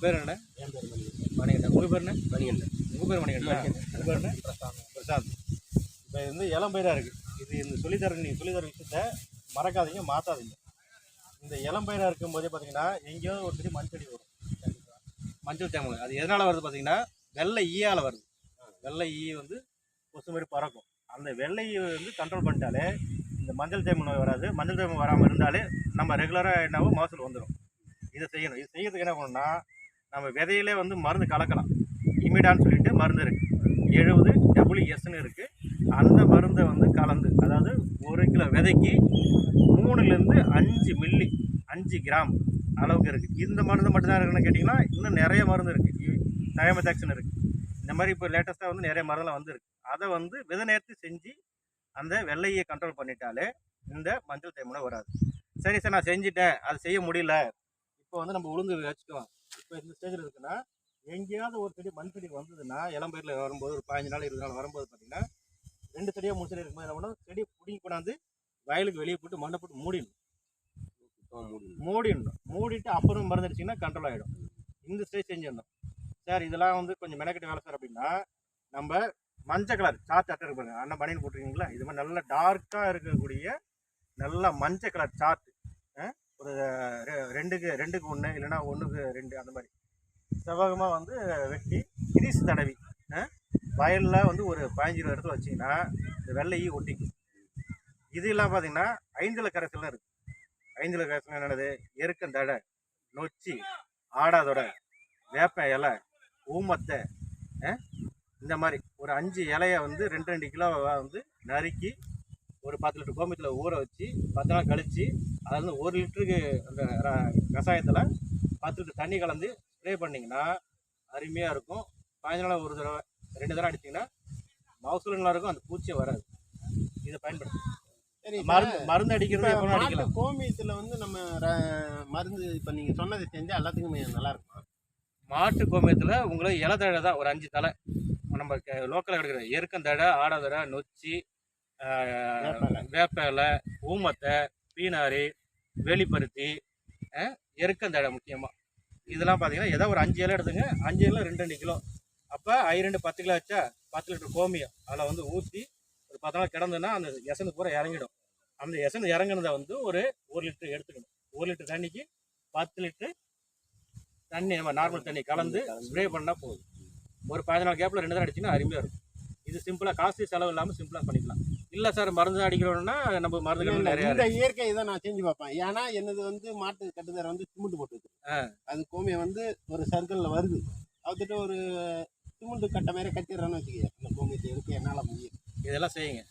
உங்கள் பேர் என்ன என் பேர் மணிகண்டன். மணிகண்டன் உங்கள் பேர் என்ன? மணிகண்டன். உங்கள் பேர் மணிகண்டன். உங்கள் பேர் என்ன? பிரசாந்த். இப்போ இது வந்து இளம்பயிராக இருக்குது இது இந்த சொல்லித்தர நீங்கள் சொல்லித்தர விஷயத்த மறக்காதீங்க மாற்றாதீங்க இந்த இளம்பயிராக இருக்கும்போதே பார்த்தீங்கன்னா எங்கேயோ ஒரு செடி மஞ்சள் வரும். மஞ்சள் தேமல். அது எதனால் வருது பார்த்தீங்கன்னா வெள்ளை ஈயால் வருது. வெள்ளை ஈ வந்து கொசு மாதிரி பறக்கும். அந்த வெள்ளை ஈ வந்து கண்ட்ரோல் பண்ணிட்டாலே இந்த மஞ்சள் தேமல் நோய் வராது. மஞ்சள் தேமல் வராமல் இருந்தாலே நம்ம ரெகுலராக என்னவோ மகசூல் வந்துடும் இதை செய்யணும். இது செய்யறதுக்கு என்ன பண்ணணும்னா நம்ம விதையிலே வந்து மருந்து கலக்கலாம். இமிடான்னு சொல்லிட்டு மருந்து இருக்குது எழுபது டபிள்யூஎஸ்ன்னு இருக்குது அந்த மருந்தை வந்து கலந்து அதாவது ஒரு கிலோ விதைக்கு மூணுலேருந்து அஞ்சு மில்லி அஞ்சு கிராம் அளவுக்கு இருக்குது இந்த மருந்து மட்டும்தான் இருக்குன்னு கேட்டிங்கன்னா இன்னும் நிறைய மருந்து இருக்குது டயமதாக்சன் இருக்குது இந்த மாதிரி இப்போ லேட்டஸ்ட்டாக வந்து நிறைய மருந்தெல்லாம் வந்துருக்கு அதை வந்து விதை நேர்த்து செஞ்சு அந்த வெள்ளையை கண்ட்ரோல் பண்ணிட்டாலே இந்த மஞ்சள் தேய்மனை வராது. சரி சார் நான் செஞ்சுட்டேன். அது செய்ய முடியல. இப்போ வந்து நம்ம உளுந்து வச்சுக்கலாம். இப்போ இந்த ஸ்டேஜில் இருக்குன்னா எங்கேயாவது ஒரு செடி மண் செடி வந்ததுன்னா இளம்பயிரில் வரும்போது ஒரு பதினஞ்சு நாள் இருபது நாள் வரும்போது பார்த்தீங்கன்னா ரெண்டு செடியாக மூணு செடி இருக்கும்போது என்ன பண்ணணும் செடி பிடிங்கி கொண்டாந்து வயலுக்கு வெளியே போட்டு மண்ணை போட்டு மூடிடணும். மூடிடணும். மூடிட்டு அப்புறம் மருந்து அடிச்சிங்கன்னா கண்ட்ரோல் ஆகிடும் இந்த ஸ்டேஜ் செஞ்சிடணும் சார் இதெல்லாம் வந்து கொஞ்சம் மெனக்கெட்டு வேலை சார் அப்படின்னா நம்ம மஞ்சள் கலர் சார்ட் அட்டை இருக்கு பாருங்க அண்ணன் பனியன் போட்டிருக்கீங்களா? இது மாதிரி நல்லா டார்க்காக இருக்கக்கூடிய நல்லா மஞ்சள் கலர் சார்ட் ஒரு ரெ- ரெண்டுக்கு ரெண்டுக்கு ஒன்று இல்லைன்னா ஒன்றுக்கு ரெண்டு அந்த மாதிரி. செவ்வகமாக வந்து வெட்டி கிரீஸ் தடவி வயலில் வந்து ஒரு பதினஞ்சு இருபது இடத்துல வச்சிங்கன்னா இந்த வெள்ளை ஒட்டிக்கும். இது இல்லாமல் பார்த்தீங்கன்னா ஐந்தில் கரைசல்லாம் இருக்குது ஐந்தில் கரைசல் என்னது? எருக்கந்தடை நொச்சி ஆடாதொடை வேப்ப இலை ஊமத்தை இந்த மாதிரி. ஒரு அஞ்சு இலையை வந்து ரெண்டு ரெண்டு கிலோவாக வந்து நறுக்கி ஒரு பத்து லிட்டர் கோமியத்தில் ஊற வச்சு பத்து நாள் கழித்து அதில் வந்து ஒரு லிட்டருக்கு அந்த கஷாயத்தில் பத்து லிட்டர் தண்ணி கலந்து ஸ்ப்ரே பண்ணிங்கன்னா அருமையாக இருக்கும். பதினஞ்சு நாள் ஒரு தடவை ரெண்டு தடவை அடிச்சிங்கன்னா மகசூல் நல்லா இருக்கும். அந்த பூச்சியே வராது. இதை பயன்படுத்தும் சரி மருந்து மருந்து அடிக்கிறது எப்போ அடிக்கலாம். கோமியத்தில் வந்து நம்ம மருந்து இப்போ நீங்கள் சொன்னதை செஞ்சா எல்லாத்துக்குமே நல்லா இருக்கும்? மாட்டு கோமியத்தில் உங்களுக்கு இலை தழை தான். ஒரு அஞ்சு தலை நம்ம லோக்கலில் கிடைக்கிற எருக்கந்தழை ஆடாதழை நொச்சி ஆஹ், வேப்ப வேப்ப இலை ஊமத்தை பீனாரி வேலிப்பருத்தி ஆஹ், எருக்கந்தழை முக்கியமாக இதெல்லாம் பார்த்தீங்கன்னா ஏதோ ஒரு அஞ்சு இலை எடுத்துங்க. அஞ்சு இலை ரெண்டு ரெண்டு கிலோ. அப்போ ஐ ரெண்டு பத்து கிலோ வச்சா பத்து லிட்டர் கோமியம். அதில் வந்து ஊற்றி ஒரு பத்து நாள் கிடந்துன்னா அந்த எசனு பூரா இறங்கிடும். அந்த எசனு இறங்குனதை வந்து ஒரு ஒரு லிட்டர் எடுத்துக்கணும். ஒரு லிட்டர் தண்ணிக்கு பத்து லிட்டர் தண்ணி நம்ம நார்மல் தண்ணி கலந்து ஸ்ப்ரே பண்ணால் போதும். ஒரு நாள் கேப்பில் ரெண்டு தான் அடிச்சிங்கன்னா அருமையாக இருக்கும். இது சிம்பிளாக காசு செலவு இல்லாமல் சிம்பிளாக பண்ணிக்கலாம். இல்லை சார் மருந்து அடிக்கிறோம்னா நம்ம மருந்துகள் நிறையா இந்த இயற்கை இதை நான் செஞ்சு பார்ப்பேன். ஏன்னா என்னது வந்து மாட்டு கட்டுதரை வந்து சிமெண்ட் போட்டு. அது கோமியம் வந்து ஒரு சர்க்கிளில் வருது. அதுக்கிட்ட ஒரு சிமெண்ட் கட்டை மாதிரி கட்டிடுறேன்னு வச்சுக்க அந்த கோமியத்தை எடுக்க என்னால் முடியும்? இதெல்லாம் செய்யுங்க?